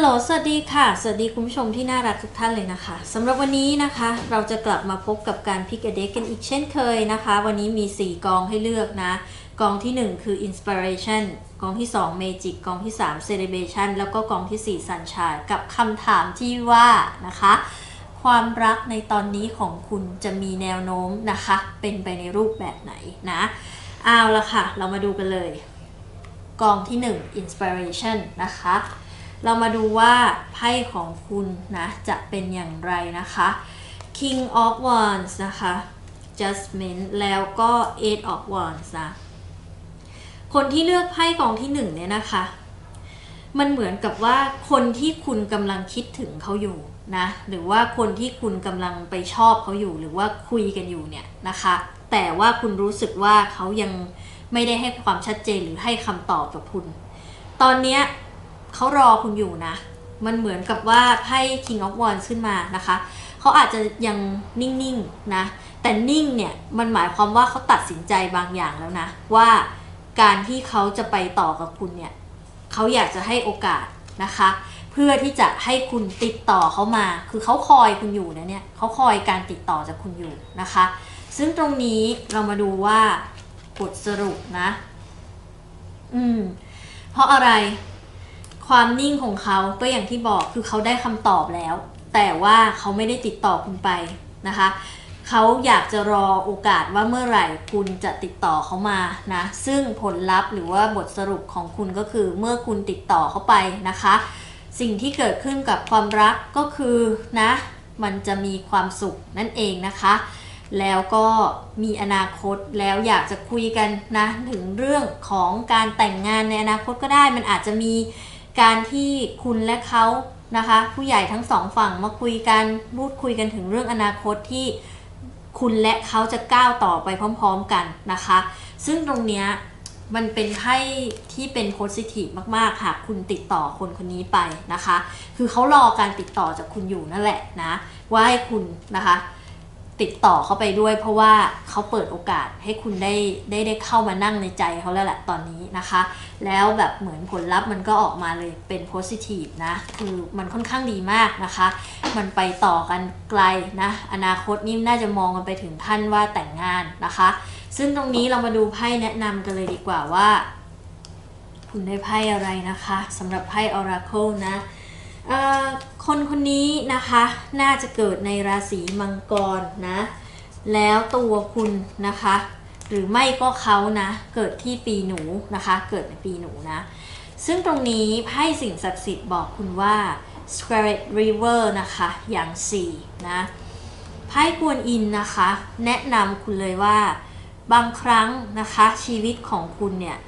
ฮัลโหล สวัสดีค่ะ สวัสดีคุณผู้ชมที่น่ารักทุกท่านเลยนะคะสำหรับวันนี้นะคะ เราจะกลับมาพบกับการพิกเด็กกันอีกเช่นเคยนะคะ วันนี้มี 4 กองให้เลือกนะ กองที่ 1 คือ Inspiration กองที่ 2 Magic กองที่ 3 Celebration แล้วก็กองทีสี่4 Sunshine กับคำถามที่ว่านะคะ ความรักในตอนนี้ของคุณจะมีแนวโน้มนะคะ เป็นไปในรูปแบบไหนนะเอาละค่ะ เรามาดูกันเลย กองที่ 1 Inspiration นะคะ เรามาดูว่าไพ่ของคุณนะจะเป็นอย่างไรนะคะ King of Wands นะคะ Judgment แล้วก็ Eight of Wands นะ คนที่เลือกไพ่กองที่หนึ่งเนี่ยนะคะ มันเหมือนกับว่าคนที่คุณกำลังคิดถึงเขาอยู่นะ หรือว่าคนที่คุณกำลังไปชอบเขาอยู่ หรือว่าคุยกันอยู่เนี่ยนะคะ แต่ว่าคุณรู้สึกว่าเขายังไม่ได้ให้ความชัดเจนหรือให้คำตอบกับคุณ ตอนเนี้ย เขารอคุณอยู่นะ มันเหมือนกับว่าไพ่ King of Wands ขึ้นมานะคะ เขาอาจจะยังนิ่งๆนะ แต่นิ่งเนี่ยมันหมายความว่าเขาตัดสินใจบางอย่างแล้วนะ ว่าการที่เขาจะไปต่อกับคุณเนี่ยเขาอยากจะให้โอกาสนะคะ เพื่อที่จะให้คุณติดต่อเขามา คือเขาคอยคุณอยู่นะเนี่ยเขาคอยการติดต่อจากคุณอยู่นะคะ ซึ่งตรงนี้เรามาดูว่าบทสรุปนะ อืม เพราะอะไร ความนิ่งของเขาก็อย่างที่บอกคือเขาได้คำตอบแล้ว แต่ว่าเขาไม่ได้ติดต่อคุณไปนะคะเขาอยากจะรอโอกาสว่าเมื่อไหร่คุณจะติดต่อเขามานะซึ่งผลลัพธ์หรือว่าบทสรุปของคุณก็คือเมื่อคุณติดต่อเขาไปนะคะ สิ่งที่เกิดขึ้นกับความรักก็คือนะมันจะมีความสุขนั่นเองนะคะ แล้วก็มีอนาคตแล้วอยากจะคุยกันนะถึงเรื่องของการแต่งงานในอนาคตก็ได้ มันอาจจะมี การที่คุณและเขานะคะ ผู้ใหญ่ทั้งสองฝั่งมาคุยกันพูดคุยกันถึงเรื่องอนาคตที่คุณและเขาจะก้าวต่อไปพร้อม ๆกันนะคะ ซึ่งตรงเนี้ยมันเป็นไพ่ที่เป็นโพสิทีฟมากๆหากคุณติดต่อคนคนนี้ไปนะคะ คือเขารอการติดต่อจากคุณอยู่นั่นแหละนะ ว่าให้คุณนะคะ ติดต่อเข้าไปด้วย เพราะว่าเขาเปิดโอกาสให้คุณได้ได้ได้เข้ามานั่งในใจเขาแล้วแหละตอนนี้นะคะ แล้วแบบเหมือนผลลัพธ์มันก็ออกมาเลยเป็นโพสิทีฟนะคือมันค่อนข้างดีมากนะคะ มันไปต่อกันไกลนะอนาคตนี่น่าจะมองกันไปถึงท่านว่าแต่งงานนะคะ ซึ่งตรงนี้เรามาดูไพ่แนะนำกันเลยดีกว่าว่า คุณได้ไพ่อะไรนะคะสำหรับไพ่ Oracle นะ คนคนนี้นะคะน่าจะเกิดในราศีมังกรนะ แล้วตัวคุณนะคะ หรือไม่ก็เขานะ เกิดที่ปีหนูนะคะ เกิดในปีหนูนะ ซึ่งตรงนี้ไพ่สิ่งศักดิ์สิทธิ์บอกคุณว่า Spirit River นะคะ อย่าง4นะไพ่กวนอินนะคะ แนะนำคุณเลยว่า บางครั้งนะคะชีวิตของคุณเนี่ย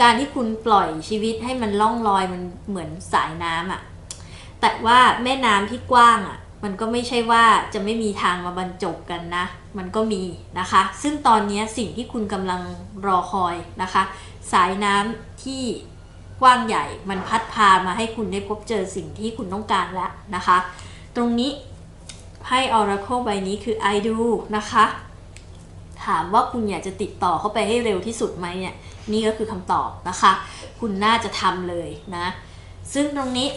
การที่คุณปล่อยชีวิตให้มันล่องลอยมันเหมือนสายน้ำอะ่ะ แต่ว่าแม่น้ำที่กว้างอะ่ะมันก็ไม่ใช่ว่าจะไม่มีทางมาบรรจบกันนะ มันก็มีนะคะ ซึ่งตอนนี้สิ่งที่คุณกำลังรอคอยนะคะ สายน้ำที่กว้างใหญ่มันพัดพามาให้คุณได้พบเจอสิ่งที่คุณต้องการแล้วนะคะ ตรงนี้ไพ่ Oracle ใบนี้คือ I do นะคะ ถามว่าคุณอยากจะติดต่อเข้าไปให้เร็วที่สุดไหมเนี่ย นี่ก็คือคำตอบนะคะ คุณน่าจะทำเลยนะ ซึ่งตรงนี้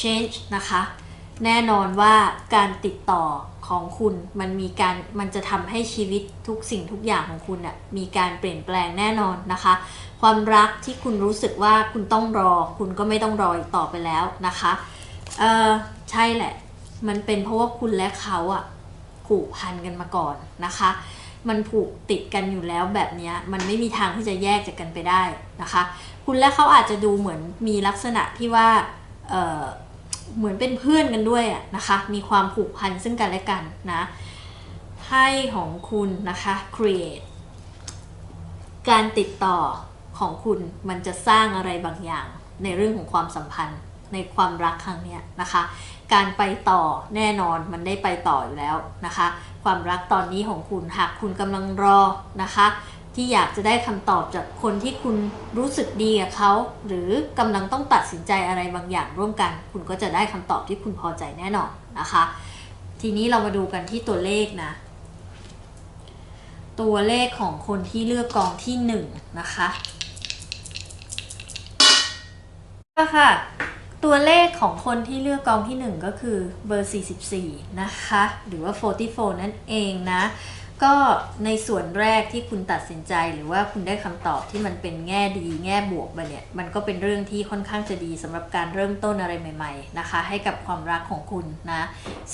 change นะคะ แน่นอนว่าการติดต่อของคุณมันมีการมันจะทำให้ชีวิตทุกสิ่งทุกอย่างของคุณน่ะมีการเปลี่ยนแปลงแน่นอนนะคะ ความรักที่คุณรู้สึกว่าคุณต้องรอ คุณก็ไม่ต้องรออีกต่อไปแล้วนะคะเออใช่แหละ มันเป็นเพราะว่าคุณและเขาอะผูกพันกันมาก่อนนะคะ มันผูกติดกันอยู่แล้วแบบนี้มันไม่มีทางที่จะแยกจากกันไปได้นะคะ คุณและเขาอาจจะดูเหมือนมีลักษณะที่ว่าเออ เหมือนเป็นเพื่อนกันด้วยอะนะคะ มีความผูกพันซึ่งกันและกันนะไพ่ของคุณนะคะ create การติดต่อของคุณมันจะสร้างอะไรบางอย่าง ในเรื่องของความสัมพันธ์ในความรักครั้งเนี้ยนะคะ การไปต่อแน่นอนมันได้ไปต่ออยู่แล้วนะคะ ความรักตอนนี้ของคุณหากคุณกำลังรอนะคะ ที่อยากจะได้คำตอบจากคนที่คุณรู้สึกดีกับเขา หรือกำลังต้องตัดสินใจอะไรบางอย่างร่วมกัน คุณก็จะได้คำตอบที่คุณพอใจแน่นอนนะคะ ทีนี้เรามาดูกันที่ตัวเลขนะ ตัวเลขของคนที่เลือกกองที่หนึ่งนะคะก็ค่ะตัวเลขของคนที่เลือกกองที่ 1 ก็คือเบอร์ 44 นะคะ หรือว่า 44 นั่นเองนะ ก็ในส่วนแรกที่คุณตัดสินใจหรือว่าคุณได้คำตอบที่มันเป็นแง่ดีแง่บวกมาเนี่ยมันก็เป็นเรื่องที่ค่อนข้างจะดีสำหรับการเริ่มต้นอะไรใหม่ ๆนะคะ ให้กับความรักของคุณนะ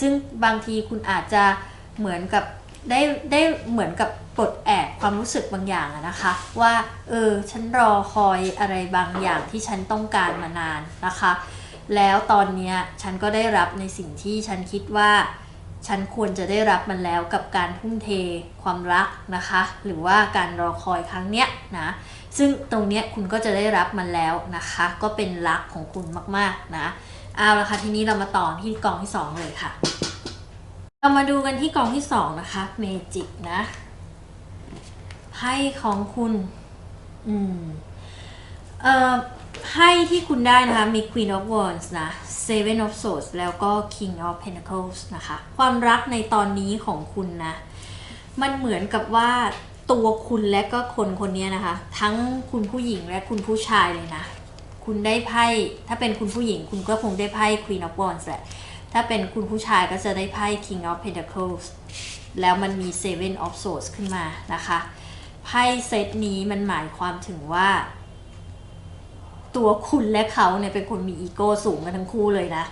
ซึ่งบางทีคุณอาจจะเหมือนกับได้ได้เหมือนกับปลดแอกความรู้สึกบางอย่างนะคะ ว่าเออฉันรอคอยอะไรบางอย่างที่ฉันต้องการมานานนะคะ แล้วตอนเนี้ยฉันก็ได้รับในสิ่งที่ฉันคิดว่า ฉันควรจะได้รับมันแล้วกับการทุ่มเทความรักนะคะ หรือว่าการรอคอยครั้งเนี้ยนะซึ่งตรงเนี้ยคุณก็จะได้รับมันแล้วนะคะ ก็เป็นรักของคุณมากๆนะเอาละค่ะทีนี้เรามาต่อที่กองที่ 2 เลยค่ะ เรามาดูกันที่กองที่ 2 นะคะเมจิกนะไพ่ของคุณ อืมเอ่อ ไพ่ที่คุณได้นะคะมี Queen of Wands นะ Seven of Swords แล้วก็ King of Pentacles นะคะ ความรักในตอนนี้ของคุณนะ มันเหมือนกับว่าตัวคุณและก็คนคนนี้นะคะ ทั้งคุณผู้หญิงและคุณผู้ชายเลยนะ คุณได้ไพ่ถ้าเป็นคุณผู้หญิงคุณก็คงได้ไพ่ Queen of Wands แหละถ้าเป็นคุณผู้ชายก็จะได้ไพ่ King of Pentacles แล้วมันมี Seven of Swords ขึ้นมานะคะไพ่เซตนี้มันหมายความถึงว่า ตัวคุณและเขาเนี่ยเป็นคนมีอีโก้สูงกันทั้งคู่เลยนะ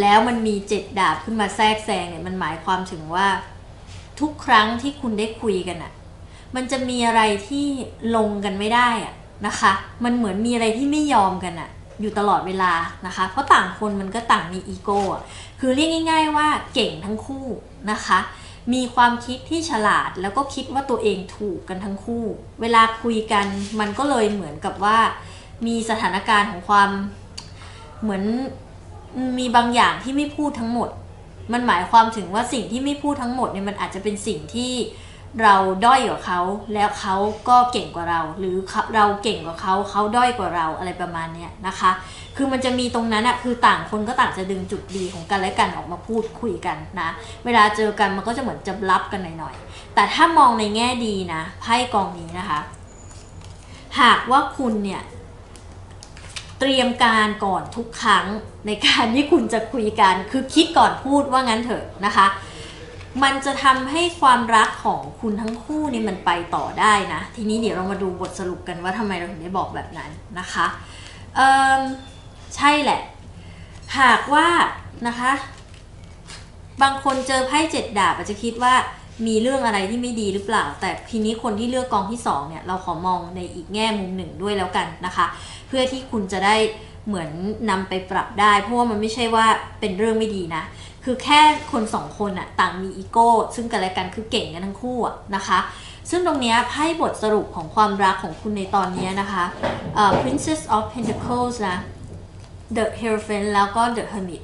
แล้วมันมีเจ็ดดาบขึ้นมาแทรกแซงเนี่ยมันหมายความถึงว่า ทุกครั้งที่คุณได้คุยกันอะมันจะมีอะไรที่ลงกันไม่ได้อะนะคะ มันเหมือนมีอะไรที่ไม่ยอมกันอะอยู่ตลอดเวลานะคะ เพราะต่างคนมันก็ต่างมีอีโก้อะคือเรียกง่าย ๆ ว่าเก่งทั้งคู่นะคะ มีความคิดที่ฉลาดแล้วก็คิดว่าตัวเองถูกกันทั้งคู่ เวลาคุยกันมันก็เลยเหมือนกับว่า มีสถานการณ์ของความเหมือนมีบางอย่างที่ไม่พูดทั้งหมด มันหมายความถึงว่าสิ่งที่ไม่พูดทั้งหมดเนี่ยมันอาจจะเป็นสิ่งที่เราด้อยกว่าเขาแล้วเขาก็เก่งกว่าเรา หรือเราเก่งกว่าเขาเขาด้อยกว่าเราอะไรประมาณเนี้ยนะคะ คือมันจะมีตรงนั้นอะคือต่างคนก็ต่างจะดึงจุดดีของกันและกันออกมาพูดคุยกันนะเวลาเจอกันมันก็จะเหมือนจะรับกันหน่อยๆ แต่ถ้ามองในแง่ดีนะไพ่กองนี้นะคะ หากว่าคุณเนี่ย เตรียมการก่อนทุกครั้งในการที่คุณจะคุยกันคือคิดก่อนพูดว่างั้นเถอะนะคะ มันจะทำให้ความรักของคุณทั้งคู่นี่มันไปต่อได้นะ ทีนี้เดี๋ยวเรามาดูบทสรุปกันว่าทำไมเราถึงได้บอกแบบนั้นนะคะเอิ่มใช่แหละ หากว่านะคะ บางคนเจอไพ่เจ็ดดาบอาจจะคิดว่า มีเรื่องอะไรที่ไม่ดีหรือเปล่า แต่ทีนี้คนที่เลือกกองที่สองเนี่ยเราขอมองในอีกแง่มุมหนึ่งด้วยแล้วกันนะคะ เพื่อที่คุณจะได้เหมือนนำไปปรับได้ เพราะว่ามันไม่ใช่ว่าเป็นเรื่องไม่ดีนะ คือแค่คนสองคนอะต่างมีอีโก้ซึ่งกันและกันคือเก่งกันทั้งคู่อะนะคะ ซึ่งตรงนี้ยไพ่บทสรุปของความรักของคุณในตอนนี้นะคะเอ่อ Princess of Pentacles นะ The Hierophant แล้วก็ The Hermit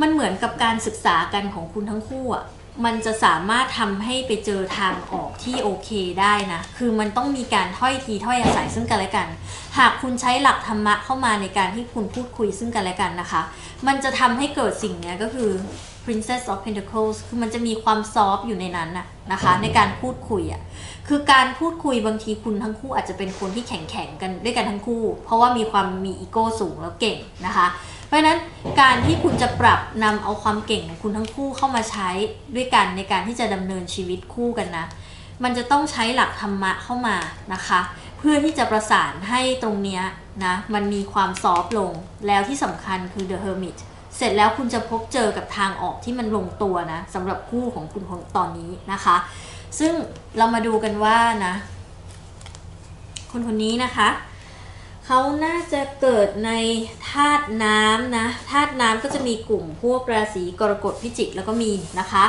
มันเหมือนกับการศึกษากันของคุณทั้งคู่อะ มันจะสามารถทำให้ไปเจอทางออกที่โอเคได้นะ คือมันต้องมีการถ้อยทีถ้อยอาศัยซึ่งกันและกัน หากคุณใช้หลักธรรมะเข้ามาในการที่คุณพูดคุยซึ่งกันและกันนะคะ มันจะทำให้เกิดสิ่งนี้ก็คือ Princess of Pentacles คือมันจะมีความซอฟต์อยู่ในนั้นน่ะนะคะ ในการพูดคุยอะ คือการพูดคุยบางทีคุณทั้งคู่อาจจะเป็นคนที่แข็งแข็งกันด้วยกันทั้งคู่ เพราะว่ามีความมีอีโก้สูงแล้วเก่งนะคะ เพราะฉะนั้นการที่คุณจะปรับนำเอาความเก่งของคุณทั้งคู่เข้ามาใช้ด้วยกันในการที่จะดำเนินชีวิตคู่กันนะ มันจะต้องใช้หลักธรรมะเข้ามานะคะ เพื่อที่จะประสานให้ตรงเนี้ยนะมันมีความซอฟต์ลงแล้วที่สำคัญคือ The Hermit เสร็จแล้วคุณจะพบเจอกับทางออกที่มันลงตัวนะสำหรับคู่ของคุณของตอนนี้นะคะ ซึ่งเรามาดูกันว่านะคนคนนี้นะคะ เขาน่าจะเกิดในธาตุน้ำนะธาตุน้ำก็จะมีกลุ่มพวกราศีกรกฎพิจิกแล้วก็มีนะคะ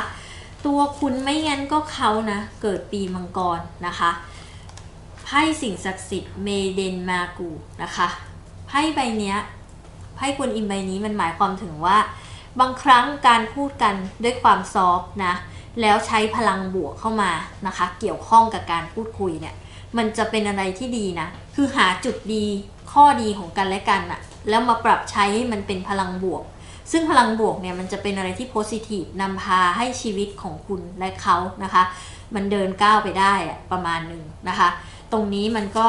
ตัวคุณไม่งั้นก็เขานะ เกิดปีมังกรนะคะไพ่สิ่งศักดิ์สิทธิ์เมเดนมากูนะคะไพ่ใบเนี้ยไพ่กวนอิมใบนี้มันหมายความถึงว่า บางครั้งการพูดกันด้วยความซอฟนะแล้วใช้พลังบวกเข้ามานะคะ เกี่ยวข้องกับการพูดคุยเนี่ย มันจะเป็นอะไรที่ดีนะ คือหาจุดดีข้อดีของกันและกันอะแล้วมาปรับใช้ให้มันเป็นพลังบวก ซึ่งพลังบวกเนี่ยมันจะเป็นอะไรที่โพสิทีฟนำพาให้ชีวิตของคุณและเขานะคะ มันเดินก้าวไปได้อะประมาณหนึ่งนะคะ ตรงนี้มันก็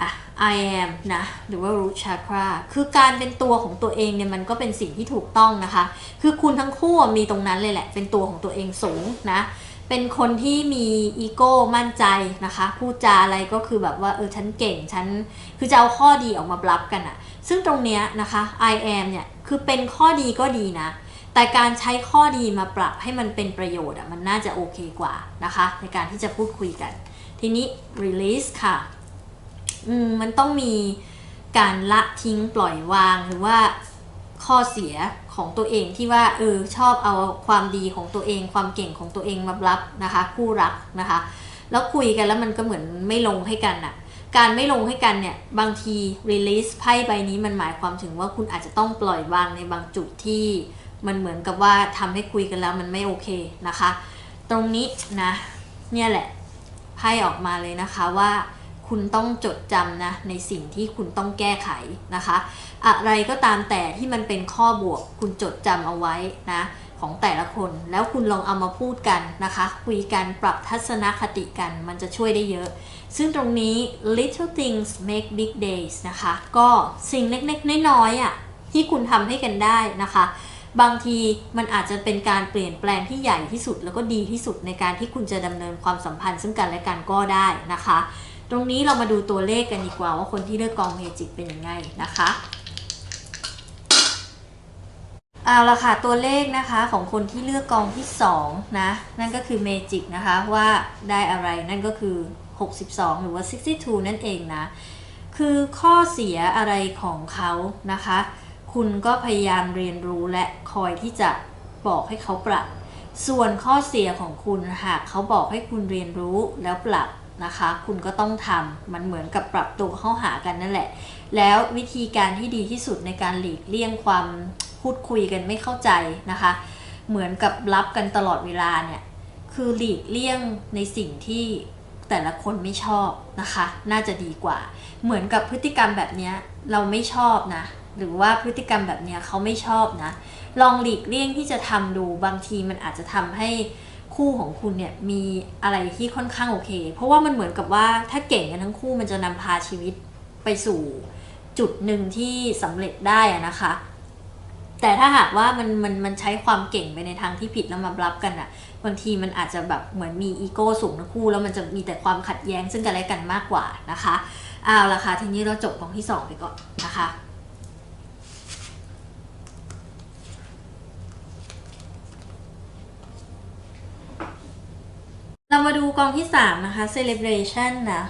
อะ I am นะ หรือว่า root chakra คือการเป็นตัวของตัวเองเนี่ยมันก็เป็นสิ่งที่ถูกต้องนะคะ คือคุณทั้งคู่มีตรงนั้นเลยแหละ เป็นตัวของตัวเองสูงนะ เป็นคนที่มีอีโก้มั่นใจนะคะพูดจาอะไรก็คือแบบว่าเออฉันเก่งฉันคือจะเอาข้อดีออกมาบลับกันอะซึ่งตรงเนี้ยนะคะ I am เนี่ยคือเป็นข้อดีก็ดีนะ แต่การใช้ข้อดีมาปรับให้มันเป็นประโยชน์อะมันน่าจะโอเคกว่านะคะ ในการที่จะพูดคุยกัน ทีนี้ release ค่ะอืมมันต้องมีการละทิ้งปล่อยวางหรือว่าข้อเสีย ของตัวเองที่ว่าเออชอบเอาความดีของตัวเอง ความเก่งของตัวเองมารับนะคะ คู่รักนะคะ แล้วคุยกันแล้วมันก็เหมือนไม่ลงให้กันน่ะการไม่ลงให้กันเนี่ยบางที release ไพ่ใบนี้มันหมายความถึงว่าคุณอาจจะต้องปล่อยวางในบางจุดที่มันเหมือนกับว่าทำให้คุยกันแล้วมันไม่โอเคนะคะ ตรงนี้นะเนี่ยแหละไพ่ออกมาเลยนะคะว่า คุณต้องจดจำนะในสิ่งที่คุณต้องแก้ไขนะคะ อะไรก็ตามแต่ที่มันเป็นข้อบวก คุณจดจำเอาไว้นะของแต่ละคนแล้วคุณลองเอามาพูดกันนะคะ คุยกันปรับทัศนคติกันมันจะช่วยได้เยอะ ซึ่งตรงนี้ little things make big days นะคะ ก็สิ่งเล็กๆ น้อยๆอะที่คุณทำให้กันได้นะคะ บางทีมันอาจจะเป็นการเปลี่ยนแปลงที่ใหญ่ที่สุด แล้วก็ดีที่สุดในการที่คุณจะดำเนินความสัมพันธ์ซึ่งกันและกันก็ได้นะคะ ตรงนี้เรามาดูตัวเลขกันดีกว่าว่าคนที่เลือกกองเมจิกเป็นยังไงนะคะเอาละค่ะตัวเลขนะคะของคนที่เลือกกองที่2นะนั่นก็คือเมจิกนะคะว่าได้อะไรนั่นก็คือ 62 หรือว่า 62 นั่นเองนะ คือข้อเสียอะไรของเขานะคะ คุณก็พยายามเรียนรู้และคอยที่จะบอกให้เขาปรับ ส่วนข้อเสียของคุณหากเขาบอกให้คุณเรียนรู้แล้วปรับ นะคะ คุณก็ต้องทำมันเหมือนกับปรับตัวเข้าหากันนั่นแหละ แล้ววิธีการที่ดีที่สุดในการหลีกเลี่ยงความพูดคุยกันไม่เข้าใจนะคะ เหมือนกับรับกันตลอดเวลาเนี่ยคือหลีกเลี่ยงในสิ่งที่แต่ละคนไม่ชอบนะคะ น่าจะดีกว่า เหมือนกับพฤติกรรมแบบนี้เราไม่ชอบนะ หรือว่าพฤติกรรมแบบนี้เขาไม่ชอบนะ ลองหลีกเลี่ยงที่จะทำดูบางทีมันอาจจะทำให้ คู่ของคุณเนี่ยมีอะไรที่ค่อนข้างโอเค เพราะว่ามันเหมือนกับว่าถ้าเก่งกันทั้งคู่มันจะนำพาชีวิตไปสู่จุดหนึ่งที่สำเร็จได้นะคะ แต่ถ้าหากว่ามันมันมันใช้ความเก่งไปในทางที่ผิดแล้วมารับกันอะบางทีมันอาจจะแบบเหมือนมีอีโก้สูงทั้งคู่ แล้วมันจะมีแต่ความขัดแย้งซึ่งกันและกันมากกว่านะคะเอาละค่ะทีนี้เราจบกองที่สองไปก่อนนะคะ เรามาดูกองที่3นะคะ celebration นะ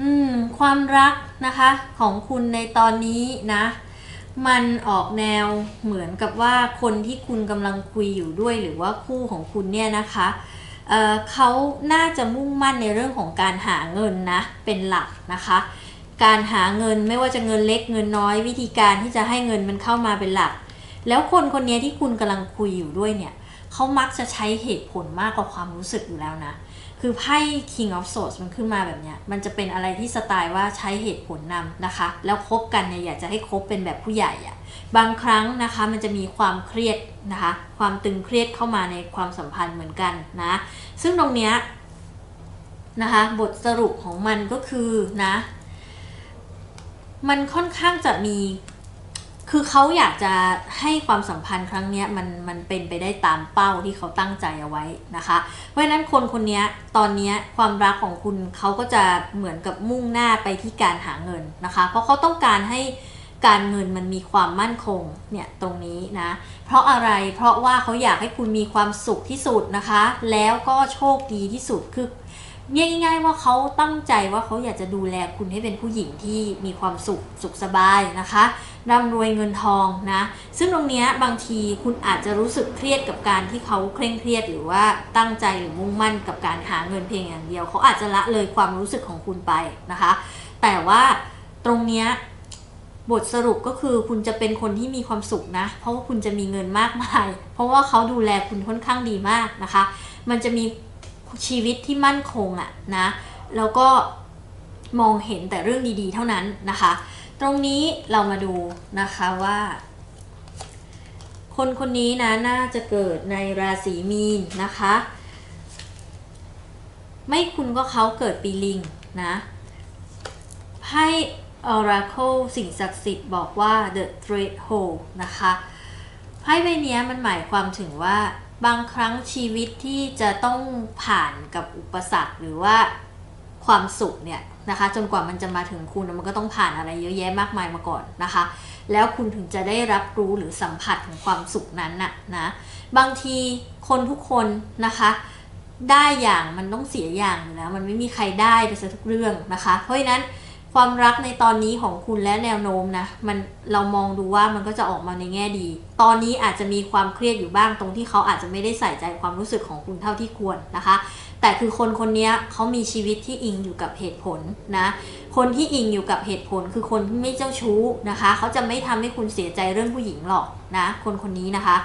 อืมความรักนะคะของคุณในตอนนี้นะ มันออกแนวเหมือนกับว่าคนที่คุณกำลังคุยอยู่ด้วยหรือว่าคู่ของคุณเนี่ยนะคะเเขาน่าจะมุ่งมั่นในเรื่องของการหาเงินนะเป็นหลักนะคะ การหาเงินไม่ว่าจะเงินเล็กเงินน้อยวิธีการที่จะให้เงินมันเข้ามาเป็นหลัก แล้วคนคนนี้ที่คุณกำลังคุยอยู่ด้วยเนี่ยเเขามักจะใช้เหตุผลมากกว่าความรู้สึกอยู่แล้วนะ คือไพ่ King of Swords มันขึ้นมาแบบเนี้ย มันจะเป็นอะไรที่สไตล์ว่าใช้เหตุผลนำนะคะ แล้วคบกันเนี่ยอยากจะให้คบเป็นแบบผู้ใหญ่อะบางครั้งนะคะมันจะมีความเครียดนะคะ ความตึงเครียดเข้ามาในความสัมพันธ์เหมือนกันนะ ซึ่งตรงเนี้ยนะคะบทสรุปของมันก็คือนะ มันค่อนข้างจะมี คือเขาอยากจะให้ความสัมพันธ์ครั้งนี้มันมันเป็นไปได้ตามเป้าที่เขาตั้งใจเอาไว้นะคะ เพราะฉะนั้นคนคนนี้ตอนนี้ความรักของคุณเขาก็จะเหมือนกับมุ่งหน้าไปที่การหาเงินนะคะ เพราะเขาต้องการให้การเงินมันมีความมั่นคงเนี่ยตรงนี้นะ เพราะอะไรเพราะว่าเขาอยากให้คุณมีความสุขที่สุดนะคะ แล้วก็โชคดีที่สุดคือ ง่ายๆว่าเขาตั้งใจว่าเขาอยากจะดูแลคุณให้เป็นผู้หญิงที่มีความสุขสุขสบายนะคะร่ำรวยเงินทองนะซึ่งตรงเนี้ยบางทีคุณอาจจะรู้สึกเครียดกับการที่เขาเคร่งเครียดหรือว่าตั้งใจหรือมุ่งมั่นกับการหาเงินเพียงอย่างเดียว เขาอาจจะละเลยความรู้สึกของคุณไปนะคะ แต่ว่าตรงเนี้ยบทสรุปก็คือคุณจะเป็นคนที่มีความสุขนะ เพราะว่าคุณจะมีเงินมากมาย เพราะว่าเขาดูแลคุณค่อนข้างดีมากนะคะ มันจะมี ชีวิตที่มั่นคงอะนะแล้วก็มองเห็นแต่เรื่องดีๆ เท่านั้นนะคะ ตรงนี้เรามาดูนะคะว่า คนคนนี้นะน่าจะเกิดในราศีมีนนะคะ ไม่คุณก็เขาเกิดปีลิงนะพ่ Oracle สิ่งศักดิ์สิทธิ์บอกว่า the threshold นะคะไพ่ใบนี้มันหมายความถึงว่า บางครั้งชีวิตที่จะต้องผ่านกับอุปสรรคหรือว่าความสุขเนี่ยนะคะจนกว่ามันจะมาถึงคุณมันก็ต้องผ่านอะไรเยอะแยะมากมายมาก่อนนะคะ แล้วคุณถึงจะได้รับรู้หรือสัมผัสของความสุขนั้นน่ะนะบางทีคนทุกคนนะคะได้อย่างมันต้องเสียอย่างอยู่แล้วมันไม่มีใครได้ไปซะทุกเรื่องนะคะ เพราะฉะนั้น ความรักในตอนนี้ของคุณและแนวโน้มนะมันเรามองดูว่ามันก็จะออกมาในแง่ดี ตอนนี้อาจจะมีความเครียดอยู่บ้างตรงที่เขาอาจจะไม่ได้ใส่ใจความรู้สึกของคุณเท่าที่ควรนะคะ แต่คือคนคนนี้เขามีชีวิตที่อิงอยู่กับเหตุผลนะคนที่อิงอยู่กับเหตุผลคือคนที่ไม่เจ้าชู้นะคะเขาจะไม่ทำให้คุณเสียใจเรื่องผู้หญิงหรอกนะคนคนนี้นะคะ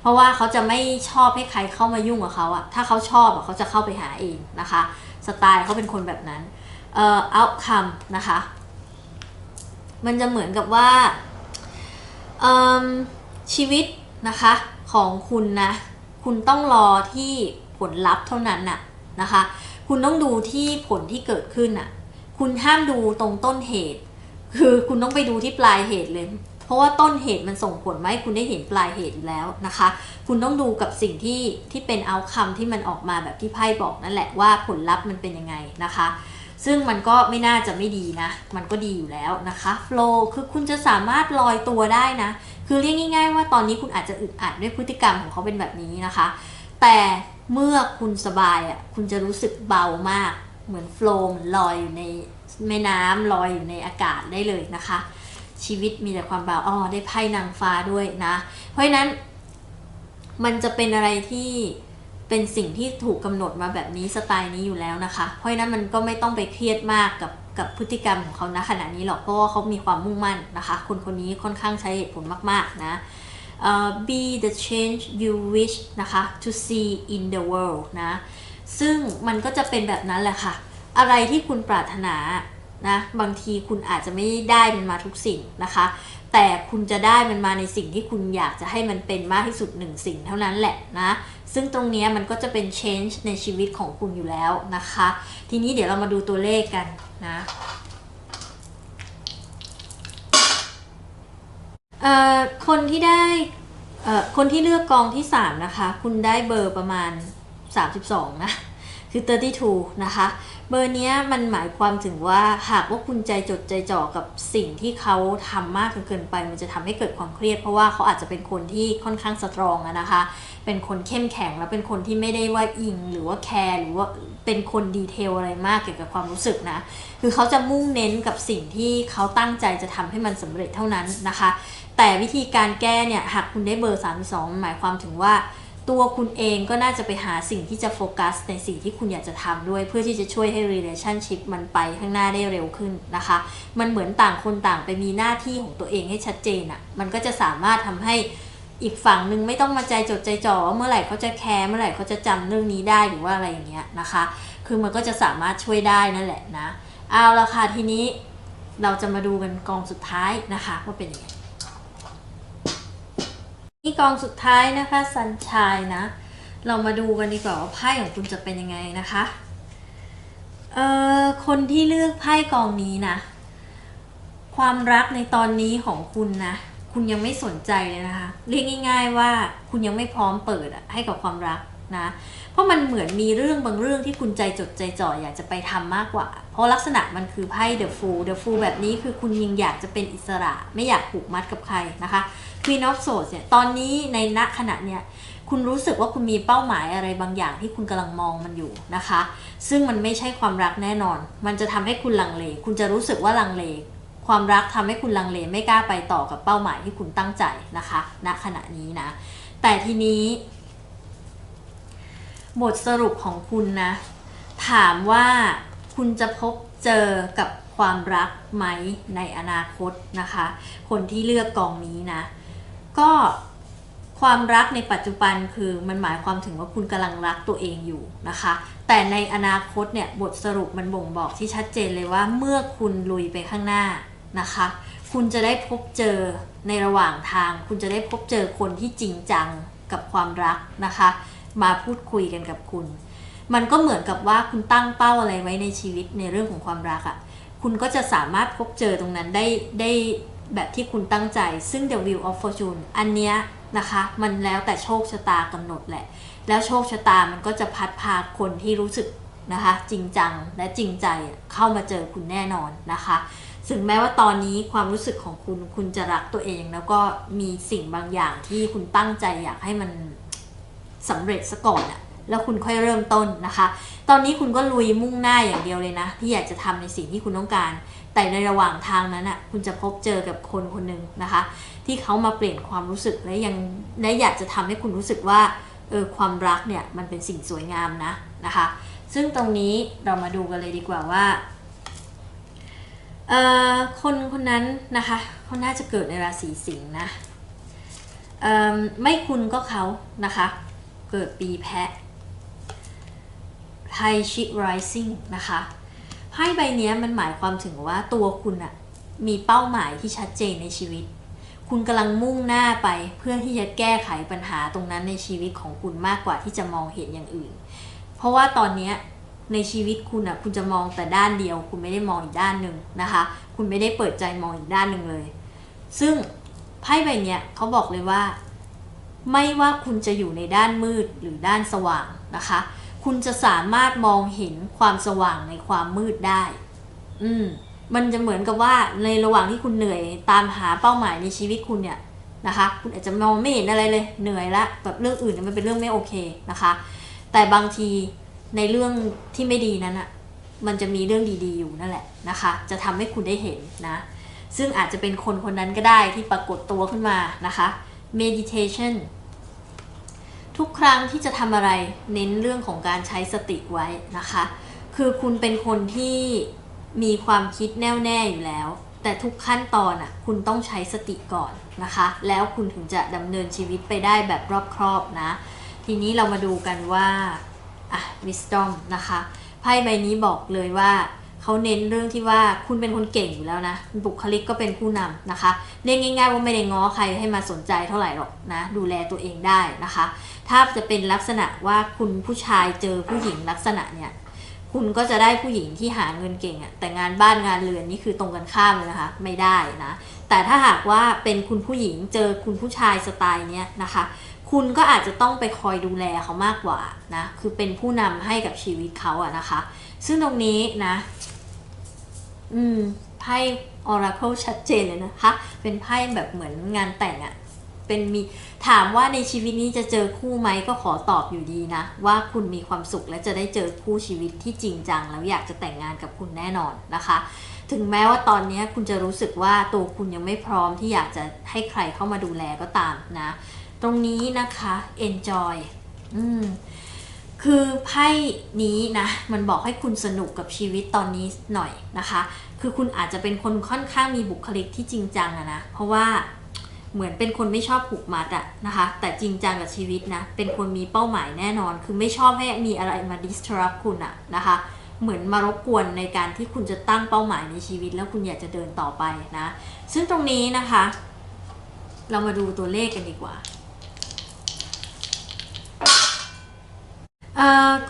เพราะว่าเขาจะไม่ชอบให้ใครเข้ามายุ่งกับเขาอะถ้าเขาชอบอะเขาจะเข้าไปหาเองนะคะ สไตล์เขาเป็นคนแบบนั้น outcome นะคะ มันจะเหมือนกับว่าชีวิตนะคะของคุณนะคุณต้องรอที่ผลลัพธ์เท่านั้นน่ะนะคะ คุณต้องดูที่ผลที่เกิดขึ้นน่ะ คุณห้ามดูตรงต้นเหตุ คือคุณต้องไปดูที่ปลายเหตุเลย เพราะว่าต้นเหตุมันส่งผลมให้คุณได้เห็นปลายเหตุแล้วนะคะ คุณต้องดูกับสิ่งที่ที่เป็นเอาคำที่มันออกมาแบบที่ไพ่บอกนั่นแหละว่าผลลัพธ์มันเป็นยังไงนะคะ ซึ่งมันก็ไม่น่าจะไม่ดีนะ มันก็ดีอยู่แล้วนะคะโฟล์คือคุณจะสามารถลอยตัวได้นะ คือเรียกง่าย ๆ ว่าตอนนี้คุณอาจจะอึดอัดด้วยพฤติกรรมของเขาเป็นแบบนี้นะคะ แต่เมื่อคุณสบายอะคุณจะรู้สึกเบามาก เหมือนโฟล์มลอยอยู่ในแม่น้ำลอยอยู่ในอากาศได้เลยนะคะ ชีวิตมีแต่ความเบาอ๋อได้ไพ่นางฟ้าด้วยนะ เพราะฉะนั้นมันจะเป็นอะไรที่ เป็นสิ่งที่ถูกกำหนดมาแบบนี้สไตล์นี้อยู่แล้วนะคะ เพราะฉะนั้นมันก็ไม่ต้องไปเครียดมากกับกับพฤติกรรมของเขาณขณะนี้หรอกเพราะว่าเขามีความมุ่งมั่นนะคะ คนคนนี้ค่อนข้างใช้เหตุผลมากๆนะเอ่อ be the change you wish นะคะ to see in the world นะ ซึ่งมันก็จะเป็นแบบนั้นแหละค่ะ อะไรที่คุณปรารถนานะ บางทีคุณอาจจะไม่ได้มันมาทุกสิ่งนะคะ แต่คุณจะได้มันมาในสิ่งที่คุณอยากจะให้มันเป็นมากที่สุดหนึ่งสิ่งเท่านั้นแหละนะ ซึ่งตรงนี้มันก็จะเป็น change ในชีวิตของคุณอยู่แล้วนะคะ ทีนี้เดี๋ยวเรามาดูตัวเลขกันนะคนที่ได้คนที่เลือกกองที่ 3 นะคะ คุณได้เบอร์ประมาณ 32 นะ คือ 32 นะคะ เบอร์เนี้ยมันหมายความถึงว่าหากว่าคุณใจจดใจจ่อกับสิ่งที่เขาทำมากจนเกินไป มันจะทำให้เกิดความเครียด เพราะว่าเขาอาจจะเป็นคนที่ค่อนข้างสตรองนะคะ เป็นคนเข้มแข็งแล้วเป็นคนที่ไม่ได้ว่าอิงหรือว่าแคร์หรือว่าเป็นคนดีเทลอะไรมากเกี่ยวกับความรู้สึกนะ คือเขาจะมุ่งเน้นกับสิ่งที่เขาตั้งใจจะทำให้มันสำเร็จเท่านั้นนะคะ แต่วิธีการแก้เนี่ยหากคุณได้เบอร์ 32 หมายความถึงว่า ตัวคุณเองก็น่าจะไปหาสิ่งที่จะโฟกัสในสิ่งที่คุณอยากจะทำด้วย เพื่อที่จะช่วยให้ relationship มันไปข้างหน้าได้เร็วขึ้นนะคะ มันเหมือนต่างคนต่างไปมีหน้าที่ของตัวเองให้ชัดเจนอะ่ะ มันก็จะสามารถทำให้อีกฝั่งหนึ่งไม่ต้องมาใจจดใจจ่อว่าเมื่อไหร่เขาจะแคร์เมื่อไหร่เขาจะจำเรื่องนี้ได้หรือว่าอะไรอย่างเงี้ยนะคะ คือมันก็จะสามารถช่วยได้นั่นแหละนะ เอาละค่ะทีนี้เราจะมาดูกันกองสุดท้ายนะคะว่าเป็นยังไง นี่กองสุดท้ายนะคะสันชายนะ เรามาดูกันดีกว่าว่าไพ่ของคุณจะเป็นยังไงนะคะเอ่อคนที่เลือกไพ่กองนี้นะ ความรักในตอนนี้ของคุณนะคุณยังไม่สนใจเลยนะคะ เรียกง่าย ๆว่าคุณยังไม่พร้อมเปิดอะให้กับความรักนะ เพราะมันเหมือนมีเรื่องบางเรื่องที่คุณใจจดใจจ่ออยากจะไปทำมากกว่า เพราะลักษณะมันคือไพ่ The Fool The Fool แบบนี้คือคุณยังอยากจะเป็นอิสระ ไม่อยากผูกมัดกับใครนะคะ Queen of Swords เนี่ยตอนนี้ในณขณะเนี่ยคุณรู้สึกว่าคุณมีเป้าหมายอะไรบางอย่างที่คุณกำลังมองมันอยู่นะคะ ซึ่งมันไม่ใช่ความรักแน่นอน มันจะทำให้คุณลังเล คุณจะรู้สึกว่าลังเล ความรักทำให้คุณลังเลไม่กล้าไปต่อกับเป้าหมายที่คุณตั้งใจนะคะณขณะนี้นะ แต่ทีนี้ บทสรุปของคุณนะ ถามว่าคุณจะพบเจอกับความรักไหมในอนาคตนะคะ คนที่เลือกกองนี้นะ ก็ความรักในปัจจุบันคือมันหมายความถึงว่าคุณกำลังรักตัวเองอยู่นะคะ แต่ในอนาคตเนี่ยบทสรุปมันบ่งบอกที่ชัดเจนเลยว่าเมื่อคุณลุยไปข้างหน้านะคะ คุณจะได้พบเจอในระหว่างทาง คุณจะได้พบเจอคนที่จริงจังกับความรักนะคะ มาพูดคุยกันกับคุณ มันก็เหมือนกับว่าคุณตั้งเป้าอะไรไว้ในชีวิตในเรื่องของความรักอะ่ะคุณก็จะสามารถพบเจอตรงนั้นได้ได้ แบบที่คุณตั้งใจ ซึ่ง The Wheel of Fortune อันเนี้ยนะคะ มันแล้วแต่โชคชะตากำหนดแหละ แล้วโชคชะตามันก็จะพัดพาคนที่รู้สึกนะคะ จริงจังและจริงใจเข้ามาเจอคุณแน่นอนนะคะถึงแม้ว่าตอนนี้ความรู้สึกของคุณคุณจะรักตัวเอง แล้วก็มีสิ่งบางอย่างที่คุณตั้งใจอยากให้มันสำเร็จซะก่อนอะแล้วคุณค่อยเริ่มต้นนะคะ ตอนนี้คุณก็ลุยมุ่งหน้าอย่างเดียวเลยนะ ที่อยากจะทำในสิ่งที่คุณต้องการ แต่ในระหว่างทางนั้นอะคุณจะพบเจอกับคนคนหนึ่งนะคะ ที่เขามาเปลี่ยนความรู้สึกและยังและอยากจะทำให้คุณรู้สึกว่าเออความรักเนี่ยมันเป็นสิ่งสวยงามนะนะคะ ซึ่งตรงนี้เรามาดูกันเลยดีกว่าว่าเอ่อคนคนนั้นนะคะเขาน่าจะเกิดในราศีสิงห์นะเอ่อไม่คุณก็เขานะคะ เกิดปีแพะไทชิไรซิ่งนะคะ พ่ใบนี้มันหมายความถึงว่าตัวคุณอะมีเป้าหมายที่ชัดเจนในชีวิต คุณกำลังมุ่งหน้าไปเพื่อที่จะแก้ไขปัญหาตรงนั้นในชีวิตของคุณมากกว่าที่จะมองเห็นอย่างอื่น เพราะว่าตอนนี้ในชีวิตคุณอะคุณจะมองแต่ด้านเดียว คุณไม่ได้มองอีกด้านหนึ่งนะคะ คุณไม่ได้เปิดใจมองอีกด้านหนึ่งเลย ซึ่งไพ่ใบเนี้ยเขาบอกเลยว่า ไม่ว่าคุณจะอยู่ในด้านมืดหรือด้านสว่างนะคะ คุณจะสามารถมองเห็นความสว่างในความมืดได้ อืม มันจะเหมือนกับว่าในระหว่างที่คุณเหนื่อยตามหาเป้าหมายในชีวิตคุณเนี่ยนะคะ คุณอาจจะมองไม่เห็นอะไรเลยเหนื่อยละแบบเรื่องอื่นมันเป็นเรื่องไม่โอเคนะคะ แต่บางทีในเรื่องที่ไม่ดีนั้นอะมันจะมีเรื่องดีๆอยู่นั่นแหละนะคะ จะทำให้คุณได้เห็นนะ ซึ่งอาจจะเป็นคนคนนั้นก็ได้ที่ปรากฏตัวขึ้นมานะคะ meditation ทุกครั้งที่จะทำอะไรเน้นเรื่องของการใช้สติไว้นะคะ คือคุณเป็นคนที่มีความคิดแน่วแน่อยู่แล้ว แต่ทุกขั้นตอนอะคุณต้องใช้สติก่อนนะคะ แล้วคุณถึงจะดำเนินชีวิตไปได้แบบรอบครอบนะ ทีนี้เรามาดูกันว่าอะ wisdom นะคะไพ่ใบนี้บอกเลยว่าเขาเน้นเรื่องที่ว่าคุณเป็นคนเก่งอยู่แล้วนะ บุคลิกก็เป็นผู้นำนะคะ เรียกง่ายๆว่าไม่ได้ง้อใครให้มาสนใจเท่าไหร่หรอกนะ ดูแลตัวเองได้นะคะ ถ้าจะเป็นลักษณะว่าคุณผู้ชายเจอผู้หญิงลักษณะเนี่ย คุณก็จะได้ผู้หญิงที่หาเงินเก่งอะแต่งานบ้านงานเรือนนี่คือตรงกันข้ามเลยนะคะ ไม่ได้นะ แต่ถ้าหากว่าเป็นคุณผู้หญิงเจอคุณผู้ชายสไตล์เนี้ยนะคะ คุณก็อาจจะต้องไปคอยดูแลเขามากกว่านะ คือเป็นผู้นำให้กับชีวิตเขาอะนะคะ ซึ่งตรงนี้นะ อืมไพ่ Oracle ชัดเจนเลยนะคะ เป็นไพ่แบบเหมือนงานแต่งอะ เป็นมีถามว่าในชีวิตนี้จะเจอคู่ไหมก็ขอตอบอยู่ดีนะ ว่าคุณมีความสุขและจะได้เจอคู่ชีวิตที่จริงจัง แล้วอยากจะแต่งงานกับคุณแน่นอนนะคะ ถึงแม้ว่าตอนนี้คุณจะรู้สึกว่าตัวคุณยังไม่พร้อมที่อยากจะให้ใครเข้ามาดูแลก็ตามนะ ตรงนี้นะคะ enjoy อืมคือไพ่นี้นะมันบอกให้คุณสนุกกับชีวิตตอนนี้หน่อยนะคะ คือคุณอาจจะเป็นคนค่อนข้างมีบุคลิกที่จริงจังอะนะ เพราะว่า เหมือนเป็นคนไม่ชอบผูกมัดอะนะคะ แต่จริงจังกับชีวิตนะ เป็นคนมีเป้าหมายแน่นอน คือไม่ชอบให้มีอะไรมา disrupt คุณอะนะคะ เหมือนมารบกวนในการที่คุณจะตั้งเป้าหมายในชีวิต แล้วคุณอยากจะเดินต่อไปนะ ซึ่งตรงนี้นะคะ เรามาดูตัวเลขกันดีกว่า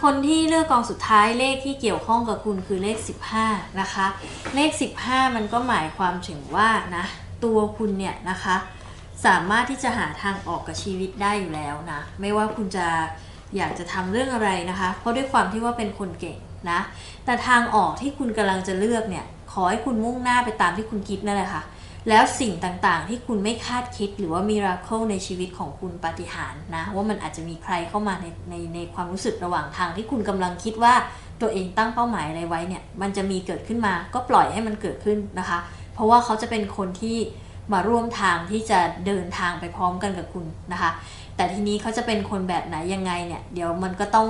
คนที่เลือกกองสุดท้ายเลขที่เกี่ยวข้องกับคุณคือเลข 15 นะคะ เลข 15 มันก็หมายความถึงว่านะตัวคุณเนี่ยนะคะ สามารถที่จะหาทางออกกับชีวิตได้อยู่แล้วนะ ไม่ว่าคุณจะอยากจะทำเรื่องอะไรนะคะ เพราะด้วยความที่ว่าเป็นคนเก่งนะ แต่ทางออกที่คุณกำลังจะเลือกเนี่ย ขอให้คุณมุ่งหน้าไปตามที่คุณคิดนั่นแหละค่ะ แล้วสิ่งต่างๆ ที่คุณไม่คาดคิดหรือว่ามีราเคิลในชีวิตของคุณปาฏิหาริย์นะ ว่ามันอาจจะมีใครเข้ามาในในในความรู้สึกระหว่างทางที่คุณกำลังคิดว่าตัวเองตั้งเป้าหมายอะไรไว้เนี่ย มันจะมีเกิดขึ้นมา ก็ปล่อยให้มันเกิดขึ้นนะคะ เพราะว่าเขาจะเป็นคนที่ มาร่วมทางที่จะเดินทางไปพร้อมกันกับคุณนะคะ แต่ทีนี้เขาจะเป็นคนแบบไหนยังไงเนี่ย เดี๋ยวมันก็ต้อง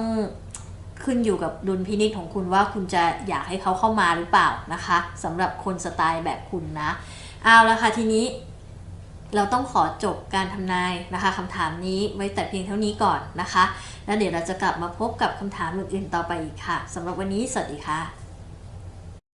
ขึ้นอยู่กับดุลพินิจของคุณว่าคุณจะอยากให้เขาเข้ามาหรือเปล่านะคะสำหรับคนสไตล์แบบคุณนะเอาละค่ะทีนี้เราต้องขอจบการทำนายนะคะคำถามนี้ไว้แต่เพียงเท่านี้ก่อนนะคะ แล้วเดี๋ยวเราจะกลับมาพบกับคำถามอื่นๆต่อไปอีกค่ะสำหรับวันนี้สวัสดีค่ะ